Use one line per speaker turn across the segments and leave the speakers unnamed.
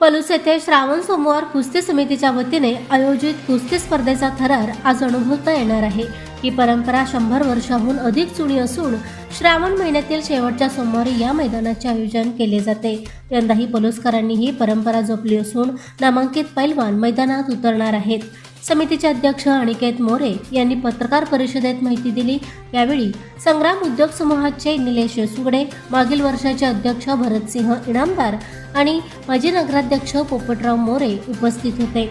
पलूस येथे श्रावण सोमवार कुस्ती समितीच्या वतीने आयोजित कुस्ती स्पर्धेचा थरार आज अनुभवता येणार आहे. ही परंपरा शंभर वर्षाहून अधिक जुनी असून श्रावण महिन्यातील शेवटच्या सोमवारी या मैदानाचे आयोजन केले जाते. यंदाही पलुसकरांनी ही परंपरा जपली असून नामांकित पैलवान मैदानात उतरणार आहेत. समितीचे अध्यक्ष अनिकेत मोरे यांनी पत्रकार परिषदेत माहिती दिली. यावेळी संग्राम उद्योग समूहाचे निलेश सुगडे मागील वर्षाचे अध्यक्ष भरतसिंह इनामदार आणि माजी नगराध्यक्ष पोपटराव मोरे उपस्थित होते.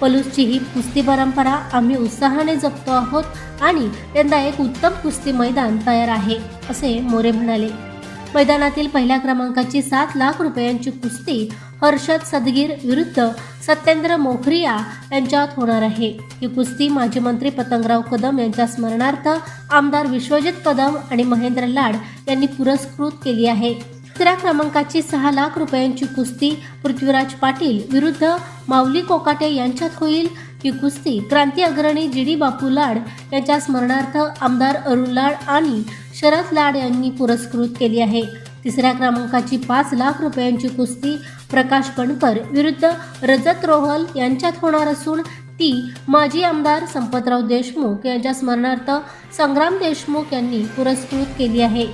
पलूसची ही कुस्ती परंपरा आम्ही उत्साहाने जपतो आहोत आणि यंदा एक उत्तम कुस्ती मैदान तयार आहे असे मोरे म्हणाले. मैदानातील पहिल्या क्रमांकाची सात लाख रुपयांची कुस्ती हर्षद सदगीर विरुद्ध सत्येंद्र मोखरिया यांच्यात होणार आहे. ही कुस्ती माजी मंत्री पतंगराव कदम यांच्या स्मरणार्थ आमदार विश्वजित कदम आणि महेंद्र लाड यांनी पुरस्कृत केली आहे. तिसऱ्या क्रमांकाची सहा लाख रुपयांची कुस्ती पृथ्वीराज पाटील विरुद्ध माऊली कोकाटे यांच्यात होईल. ही कुस्ती क्रांती अग्रणी जी डी बापू लाड यांच्या स्मरणार्थ आमदार अरुण लाड आणि शरद लाड यांनी पुरस्कृत केली आहे. तिसऱ्या क्रमांकाची पाच लाख रुपयांची कुस्ती प्रकाश पणकर विरुद्ध रजत रोहल यांच्यात होणार असून ती माजी आमदार संपतराव देशमुख यांच्या स्मरणार्थ संग्राम देशमुख यांनी पुरस्कृत केली आहे.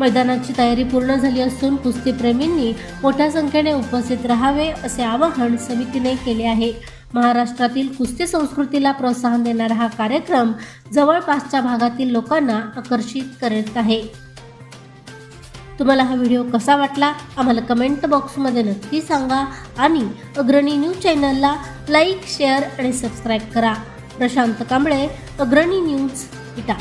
मैदानाची तयारी पूर्ण झाली असून कुस्तीप्रेमींनी मोठ्या संख्येने उपस्थित राहावे असे आवाहन समितीने केले आहे. महाराष्ट्रातील कुस्ती संस्कृतीला प्रोत्साहन देणारा हा कार्यक्रम जवळपासच्या भागातील लोकांना आकर्षित करत आहे. तुम्हाला हा व्हिडिओ कसा वाटला? आम्हाला कमेंट बॉक्समध्ये नक्की सांगा आणि अग्रणी न्यूज चॅनलला लाईक शेअर आणि सबस्क्राईब करा. प्रशांत कांबळे अग्रणी न्यूज इटा.